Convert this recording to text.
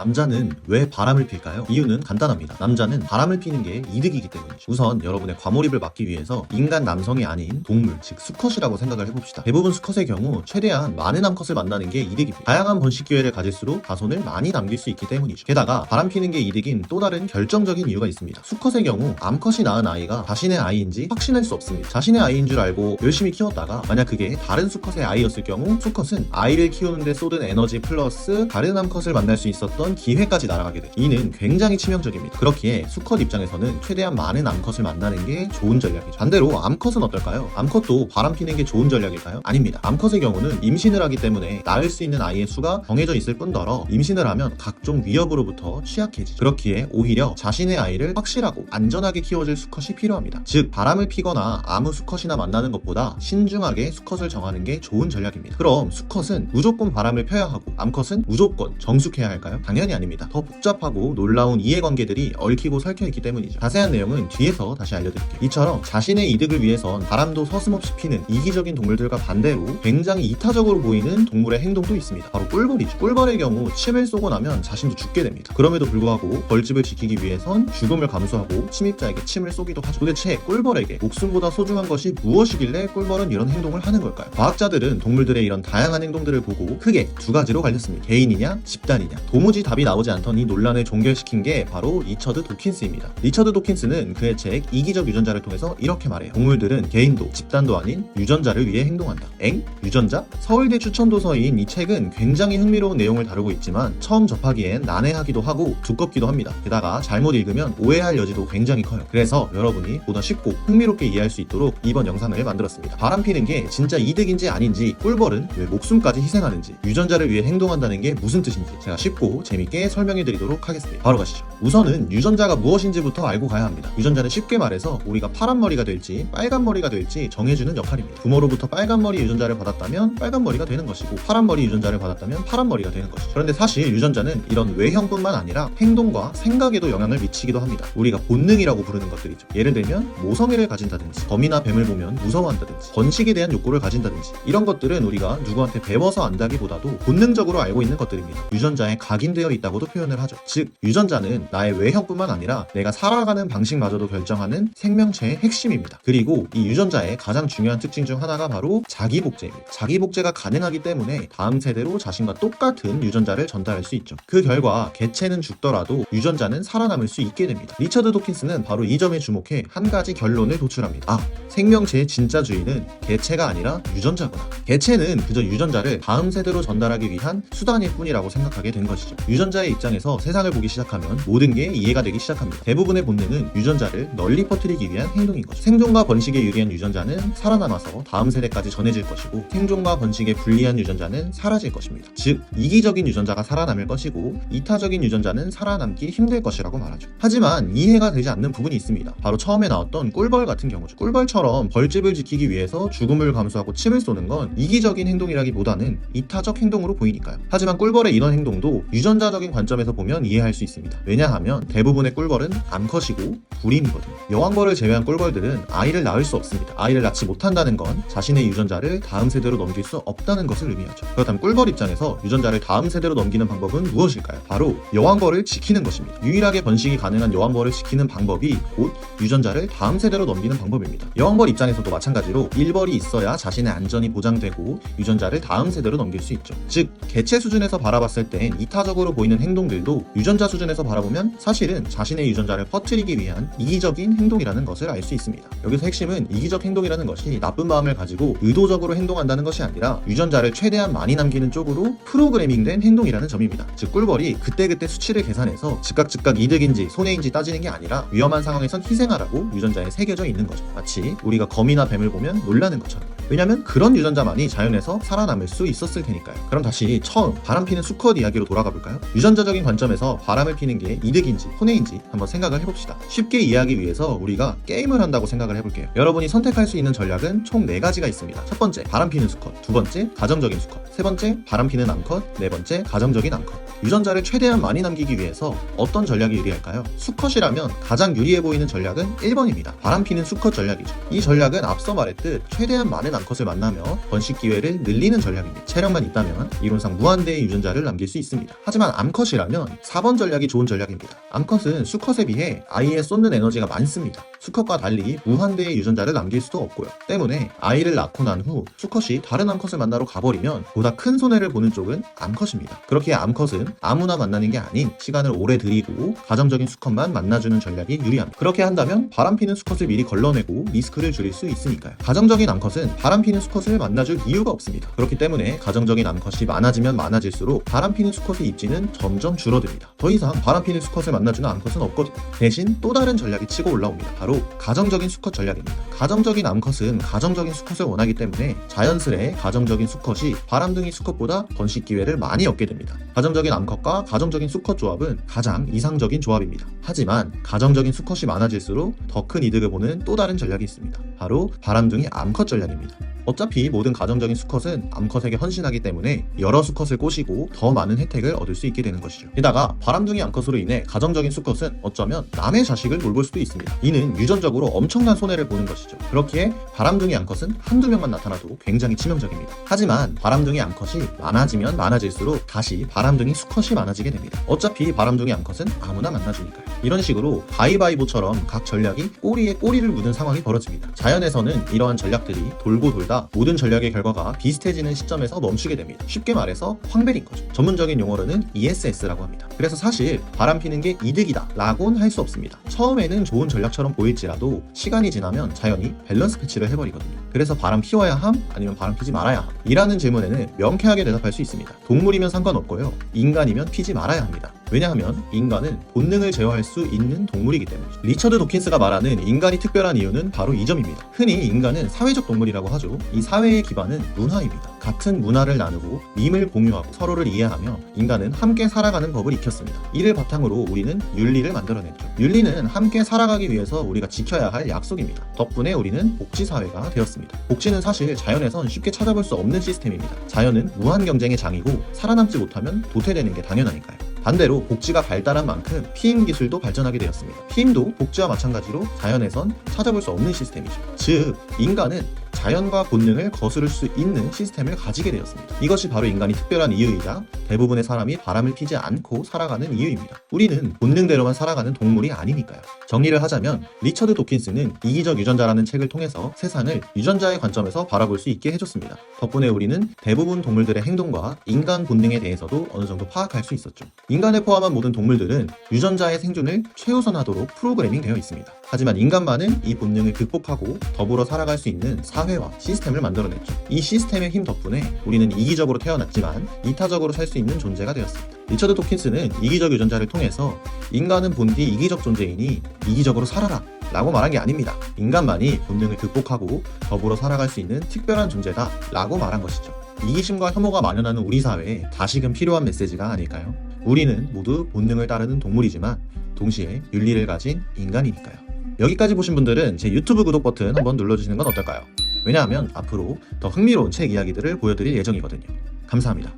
남자는 왜 바람을 필까요? 이유는 간단합니다. 남자는 바람을 피는 게 이득이기 때문이죠. 우선 여러분의 과몰입을 막기 위해서 인간 남성이 아닌 동물, 즉 수컷이라고 생각을 해봅시다. 대부분 수컷의 경우 최대한 많은 암컷을 만나는 게 이득입니다. 다양한 번식 기회를 가질수록 자손을 많이 남길 수 있기 때문이죠. 게다가 바람 피는 게 이득인 또 다른 결정적인 이유가 있습니다. 수컷의 경우 암컷이 낳은 아이가 자신의 아이인지 확신할 수 없습니다. 자신의 아이인 줄 알고 열심히 키웠다가 만약 그게 다른 수컷의 아이였을 경우 수컷은 아이를 키우는데 쏟은 에너지 플러스 다른 암컷을 만날 수 있었던 기회까지 날아가게 돼요. 이는 굉장히 치명적입니다. 그렇기에 수컷 입장에서는 최대한 많은 암컷을 만나는 게 좋은 전략이죠. 반대로 암컷은 어떨까요? 암컷도 바람 피는 게 좋은 전략일까요? 아닙니다. 암컷의 경우는 임신을 하기 때문에 낳을 수 있는 아이의 수가 정해져 있을 뿐더러 임신을 하면 각종 위협으로부터 취약해지죠. 그렇기에 오히려 자신의 아이를 확실하고 안전하게 키워줄 수컷이 필요합니다. 즉 바람을 피거나 아무 수컷이나 만나는 것보다 신중하게 수컷을 정하는 게 좋은 전략입니다. 그럼 수컷은 무조건 바람을 펴야 하고 암컷은 무조건 정숙해야 할까요? 당연히 아닙니다. 더 복잡하고 놀라운 이해관계들이 얽히고 설켜 있기 때문이죠. 자세한 내용은 뒤에서 다시 알려드릴게요. 이처럼 자신의 이득을 위해선 바람도 서슴없이 피는 이기적인 동물들과 반대로 굉장히 이타적으로 보이는 동물의 행동도 있습니다. 바로 꿀벌이죠. 꿀벌의 경우 침을 쏘고 나면 자신도 죽게 됩니다. 그럼에도 불구하고 벌집을 지키기 위해선 죽음을 감수하고 침입자에게 침을 쏘기도 하죠. 도대체 꿀벌에게 목숨보다 소중한 것이 무엇이길래 꿀벌은 이런 행동을 하는 걸까요? 과학자들은 동물들의 이런 다양한 행동들을 보고 크게 두 가지로 갈렸습니다. 개인이냐, 집단이냐. 도무지 답이 나오지 이 논란을 종결시킨 게 바로 리처드 도킨스입니다. 리처드 도킨스는 그의 책 이기적 유전자를 통해서 이렇게 말해요. 동물들은 개인도 집단도 아닌 유전자를 위해 행동한다. 엥? 유전자? 서울대 추천 도서인 이 책은 굉장히 흥미로운 내용을 다루고 있지만 처음 접하기엔 난해하기도 하고 두껍기도 합니다. 게다가 잘못 읽으면 오해할 여지도 굉장히 커요. 그래서 여러분이 보다 쉽고 흥미롭게 이해할 수 있도록 이번 영상을 만들었습니다. 바람 피는 게 진짜 이득인지 아닌지 꿀벌은 왜 목숨까지 희생하는지 유전자를 위해 행동한다는 게 무슨 뜻인지 제가 쉽고 재밌게 설명해 드리도록 하겠습니다. 바로 가시죠. 우선은 유전자가 무엇인지부터 알고 가야 합니다. 유전자는 쉽게 말해서 우리가 파란 머리가 될지 빨간 머리가 될지 정해주는 역할입니다. 부모로부터 빨간 머리 유전자를 받았다면 빨간 머리가 되는 것이고 파란 머리 유전자를 받았다면 파란 머리가 되는 것이죠. 그런데 사실 유전자는 이런 외형뿐만 아니라 행동과 생각에도 영향을 미치기도 합니다. 우리가 본능이라고 부르는 것들이죠. 예를 들면 모성애를 가진다든지 범이나 뱀을 보면 무서워한다든지 번식에 대한 욕구를 가진다든지 이런 것들은 우리가 누구한테 배워서 안다기보다도 본능적으로 알고 있는 것들입니다. 유전자에 각인 되어 있다고도 표현을 하죠. 즉 유전자는 나의 외형뿐만 아니라 내가 살아가는 방식마저도 결정하는 생명체의 핵심입니다. 그리고 이 유전자의 가장 중요한 특징 중 하나가 바로 자기 복제입니다. 자기 복제가 가능하기 때문에 다음 세대로 자신과 똑같은 유전자를 전달할 수 있죠. 그 결과 개체는 죽더라도 유전자는 살아남을 수 있게 됩니다. 리처드 도킨스는 바로 이 점에 주목해 한 가지 결론을 도출합니다. 아, 생명체의 진짜 주인은 개체가 아니라 유전자구나. 개체는 그저 유전자를 다음 세대로 전달하기 위한 수단일 뿐이라고 생각하게 된 것이죠. 유전자의 입장에서 세상을 보기 시작하면 모든 게 이해가 되기 시작합니다. 대부분의 본능은 유전자를 널리 퍼뜨리기 위한 행동인 거죠. 생존과 번식에 유리한 유전자는 살아남아서 다음 세대까지 전해질 것이고 생존과 번식에 불리한 유전자는 사라질 것입니다. 즉 이기적인 유전자가 살아남을 것이고 이타적인 유전자는 살아남기 힘들 것이라고 말하죠. 하지만 이해가 되지 않는 부분이 있습니다. 바로 처음에 나왔던 꿀벌 같은 경우죠. 꿀벌처럼 벌집을 지키기 위해서 죽음을 감수하고 침을 쏘는 건 이기적인 행동이라기보다는 이타적 행동으로 보이니까요. 하지만 꿀벌의 이런 행동도 유전자 적인 관점에서 보면 이해할 수 있습니다. 왜냐하면 대부분의 꿀벌은 암컷이고 불임이거든요. 여왕벌을 제외한 꿀벌들은 아이를 낳을 수 없습니다. 아이를 낳지 못한다는 건 자신의 유전자를 다음 세대로 넘길 수 없다는 것을 의미하죠. 그렇다면 꿀벌 입장에서 유전자를 다음 세대로 넘기는 방법은 무엇일까요? 바로 여왕벌을 지키는 것입니다. 유일하게 번식이 가능한 여왕벌을 지키는 방법이 곧 유전자를 다음 세대로 넘기는 방법입니다. 여왕벌 입장에서도 마찬가지로 일벌이 있어야 자신의 안전이 보장되고 유전자를 다음 세대로 넘길 수 있죠. 즉 개체 수준에서 바라봤을 땐 이타 적으로 보이는 행동들도 유전자 수준에서 바라보면 사실은 자신의 유전자를 퍼뜨리기 위한 이기적인 행동이라는 것을 알 수 있습니다. 여기서 핵심은 이기적 행동이라는 것이 나쁜 마음을 가지고 의도적으로 행동한다는 것이 아니라 유전자를 최대한 많이 남기는 쪽으로 프로그래밍된 행동이라는 점입니다. 즉 꿀벌이 그때그때 수치를 계산해서 즉각 즉각 이득인지 손해인지 따지는 게 아니라 위험한 상황에선 희생하라고 유전자에 새겨져 있는 거죠. 마치 우리가 거미나 뱀을 보면 놀라는 것처럼. 왜냐면 그런 유전자만이 자연에서 살아남을 수 있었을 테니까요. 그럼 다시 처음 바람 피는 수컷 이야기로 돌아가 볼까요? 유전자적인 관점에서 바람을 피는 게 이득인지 손해인지 한번 생각을 해봅시다. 쉽게 이해하기 위해서 우리가 게임을 한다고 생각을 해볼게요. 여러분이 선택할 수 있는 전략은 총 4가지가 있습니다. 첫 번째, 바람 피는 수컷. 두 번째, 가정적인 수컷. 세 번째, 바람 피는 암컷. 네 번째, 가정적인 암컷. 유전자를 최대한 많이 남기기 위해서 어떤 전략이 유리할까요? 수컷이라면 가장 유리해 보이는 전략은 1번입니다. 바람 피는 수컷 전략이죠. 이 전략은 앞서 말했듯 최대한 많은 암컷을 만나며 번식 기회를 늘리는 전략입니다. 체력만 있다면 이론상 무한대의 유전자를 남길 수 있습니다. 하지만 하지만 암컷이라면 4번 전략이 좋은 전략입니다. 암컷은 수컷에 비해 아이에 쏟는 에너지가 많습니다. 수컷과 달리 무한대의 유전자를 남길 수도 없고요. 때문에 아이를 낳고 난 후 수컷이 다른 암컷을 만나러 가버리면 보다 큰 손해를 보는 쪽은 암컷입니다. 그렇게 암컷은 아무나 만나는 게 아닌 시간을 오래 들이고 가정적인 수컷만 만나주는 전략이 유리합니다. 그렇게 한다면 바람피는 수컷을 미리 걸러내고 리스크를 줄일 수 있으니까요. 가정적인 암컷은 바람피는 수컷을 만나줄 이유가 없습니다. 그렇기 때문에 가정적인 암컷이 많아지면 많아질수록 바람피는 수컷의 입지는 점점 줄어듭니다. 더 이상 바람피는 수컷을 만나주는 암컷은 없거든요. 대신 또 다른 전략이 치고 올라옵니다. 바로 가정적인 수컷 전략입니다. 가정적인 암컷은 가정적인 수컷을 원하기 때문에 자연스레 가정적인 수컷이 바람둥이 수컷보다 번식 기회를 많이 얻게 됩니다. 가정적인 암컷과 가정적인 수컷 조합은 가장 이상적인 조합입니다. 하지만 가정적인 수컷이 많아질수록 더 큰 이득을 보는 또 다른 전략이 있습니다. 바로 바람둥이 암컷 전략입니다. 어차피 모든 가정적인 수컷은 암컷에게 헌신하기 때문에 여러 수컷을 꼬시고 더 많은 혜택을 얻을 수 있게 되는 것이죠. 게다가 바람둥이 암컷으로 인해 가정적인 수컷은 어쩌면 남의 자식을 돌볼 수도 있습니다. 이는 유전적으로 엄청난 손해를 보는 것이죠. 그렇기에 바람둥이 암컷은 한두 명만 나타나도 굉장히 치명적입니다. 하지만 바람둥이 암컷이 많아지면 많아질수록 다시 바람둥이 수컷이 많아지게 됩니다. 어차피 바람둥이 암컷은 아무나 만나주니까요. 이런 식으로 가위바위보처럼 각 전략이 꼬리에 꼬리를 묻은 상황이 벌어집니다. 자연에서는 이러한 전략들이 돌고 돌다 모든 전략의 결과가 비슷해지는 시점에서 멈추게 됩니다. 쉽게 말해서 황벨인 거죠. 전문적인 용어로는 ESS라고 합니다. 그래서 사실 바람 피는 게 이득이다 라고는 할수 없습니다. 처음에는 좋은 전략처럼 보일지라도 시간이 지나면 자연이 밸런스 패치를 해버리거든요. 그래서 바람 피워야 함 아니면 바람 피지 말아야 함 이라는 질문에는 명쾌하게 대답할 수 있습니다. 동물이면 상관없고요. 인간이면 피지 말아야 합니다. 왜냐하면 인간은 본능을 제어할 수 있는 동물이기 때문이죠. 리처드 도킨스가 말하는 인간이 특별한 이유는 바로 이 점입니다. 흔히 인간은 사회적 동물이라고 하죠. 이 사회의 기반은 문화입니다. 같은 문화를 나누고 밈을 공유하고 서로를 이해하며 인간은 함께 살아가는 법을 익혔습니다. 이를 바탕으로 우리는 윤리를 만들어냈죠. 윤리는 함께 살아가기 위해서 우리가 지켜야 할 약속입니다. 덕분에 우리는 복지 사회가 되었습니다. 복지는 사실 자연에선 쉽게 찾아볼 수 없는 시스템입니다. 자연은 무한 경쟁의 장이고 살아남지 못하면 도태되는 게 당연하니까요. 반대로 복지가 발달한 만큼 피임 기술도 발전하게 되었습니다. 피임도 복지와 마찬가지로 자연에선 찾아볼 수 없는 시스템이죠. 즉, 인간은 자연과 본능을 거스를 수 있는 시스템을 가지게 되었습니다. 이것이 바로 인간이 특별한 이유이자 대부분의 사람이 바람을 피지 않고 살아가는 이유입니다. 우리는 본능대로만 살아가는 동물이 아니니까요. 정리를 하자면 리처드 도킨스는 이기적 유전자라는 책을 통해서 세상을 유전자의 관점에서 바라볼 수 있게 해줬습니다. 덕분에 우리는 대부분 동물들의 행동과 인간 본능에 대해서도 어느 정도 파악할 수 있었죠. 인간을 포함한 모든 동물들은 유전자의 생존을 최우선하도록 프로그래밍 되어 있습니다. 하지만 인간만은 이 본능을 극복하고 더불어 살아갈 수 있는 사회와 시스템을 만들어냈죠. 이 시스템의 힘 덕분에 우리는 이기적으로 태어났지만 이타적으로 살 수 있는 존재가 되었습니다. 리처드 토킨스는 이기적 유전자를 통해서 인간은 본디 이기적 존재이니 이기적으로 살아라 라고 말한 게 아닙니다. 인간만이 본능을 극복하고 더불어 살아갈 수 있는 특별한 존재다 라고 말한 것이죠. 이기심과 혐오가 만연하는 우리 사회에 다시금 필요한 메시지가 아닐까요? 우리는 모두 본능을 따르는 동물이지만 동시에 윤리를 가진 인간이니까요. 여기까지 보신 분들은 제 유튜브 구독 버튼 한번 눌러주시는 건 어떨까요? 왜냐하면 앞으로 더 흥미로운 책 이야기들을 보여드릴 예정이거든요. 감사합니다.